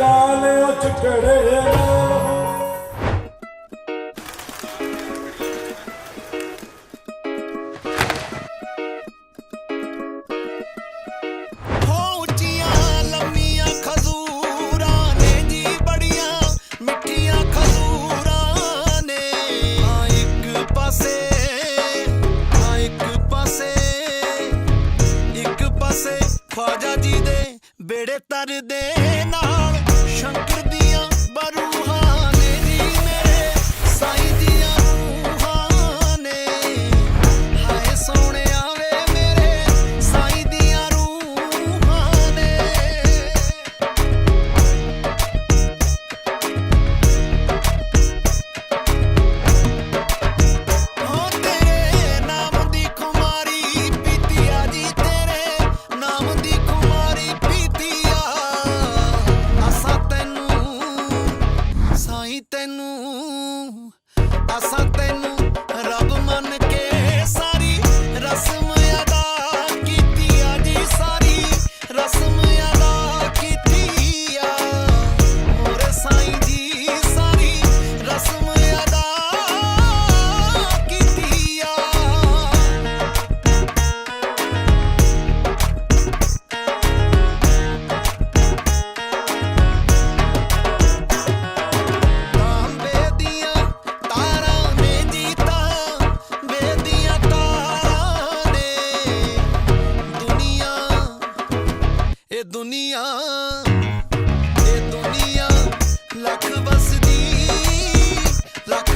कान चुटड़े ਦੁਨੀਆ ਇਹ ਦੁਨੀਆ ਲੱਖ ਵਸਦੀ ਲੱਖ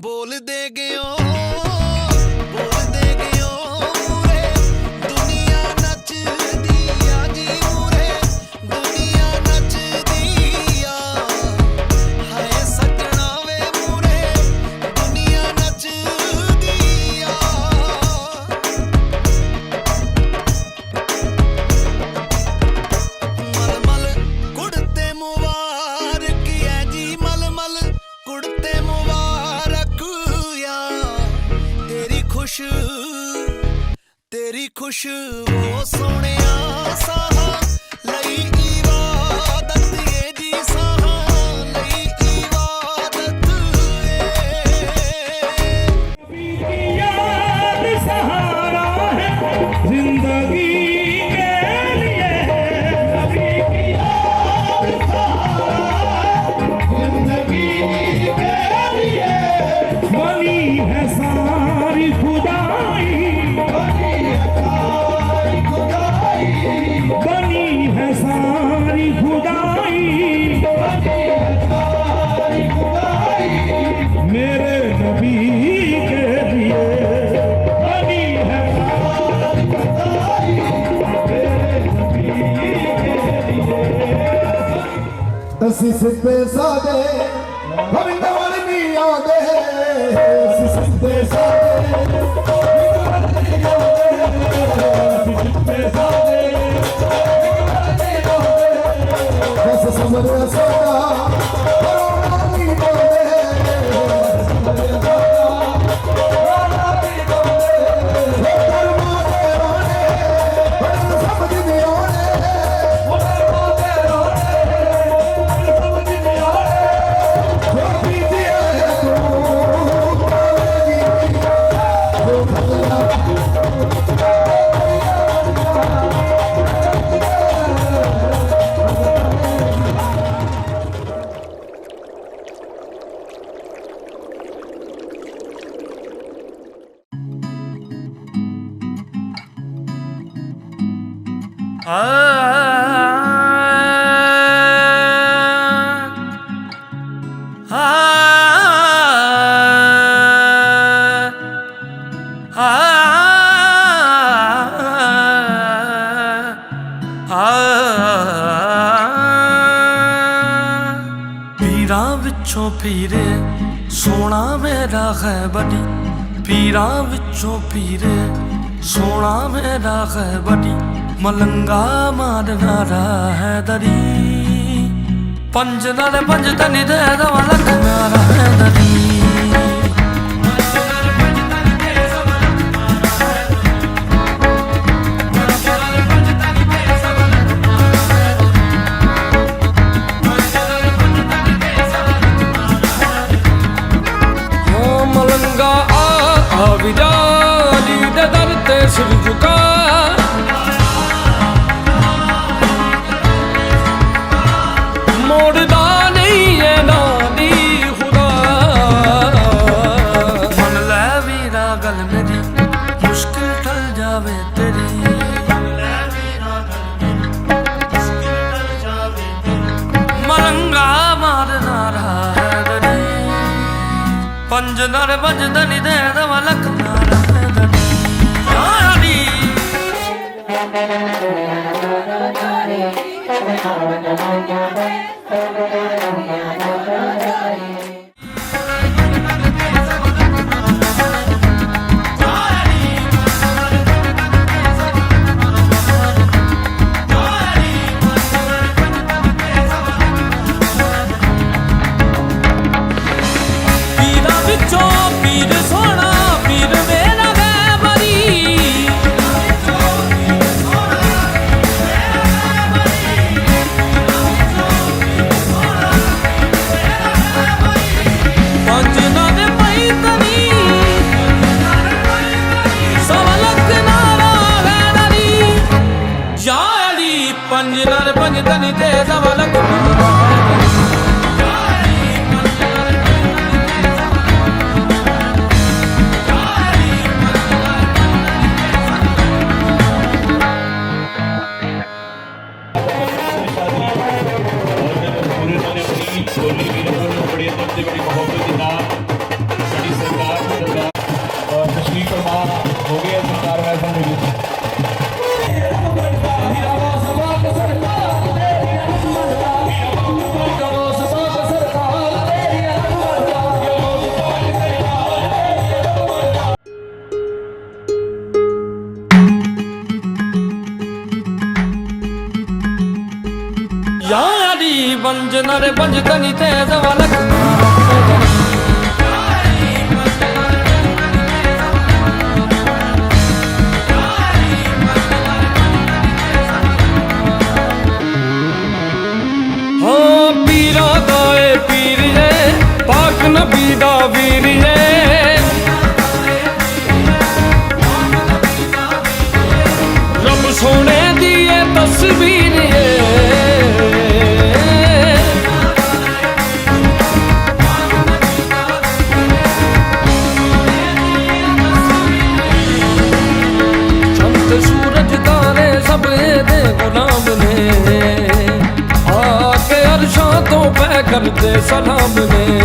ਬੋਲ ਦੇ ਗਿਓ। ਅਸੀਂ ਸਿੱਧੇ ਸਾਦੇ ਗੋਬਿੰਦ ਵਾਲੇ ਆਉਂਦੇ। ਅਸੀਂ ਸਿੱਧੇ ਸਾਦੇ ਬਸ ਸਮਰਿਆ ਸਾਡਾ। ਕਰੋਨਾ ਪੀਰੇ, ਸੋਹਣਾ ਮੇਰਾ ਹੈ ਬੜੀ ਪੀਰਾਂ ਵਿੱਚੋਂ ਪੀਰੇ, ਸੋਹਣਾ ਮੇਰਾ ਹੈ ਬੜੀ ਮਲੰਗਾ ਮਾਰਨਾ ਰਾ ਹੈ ਦਰੀ। ਪੰਜ ਨਾਲ ਪੰਜ ਤਨੀ ਦੇ ਦਵਾ ਲਖਨਾ ਰਾ ਹੈ ਦਰੀ। ਗੱਲ ਮੇਰੀ ਮੁਸ਼ਕਿਲ ਟਲ ਜਾਵੇ ਤੇਰੀ। ਮਲੰਗਾ ਮਾਰਨਾ ਰਹਾ ਹੈ ਦਰੀ ਪੰਜ ਨਰ ਵੱਜਦਾ ਨੀ ਦੇ ਦਵਾ ਲੱਖ ਨਾਰ ਹੈ ਦਰੀ ਆੜੀ ਪੀਰਾਂ పంజినర్ పంజితని చేసవలకు यारी बंजनर बंजतनी तेज वालक ਕਰਦੇ ਸਲਾਮ ਨੇ।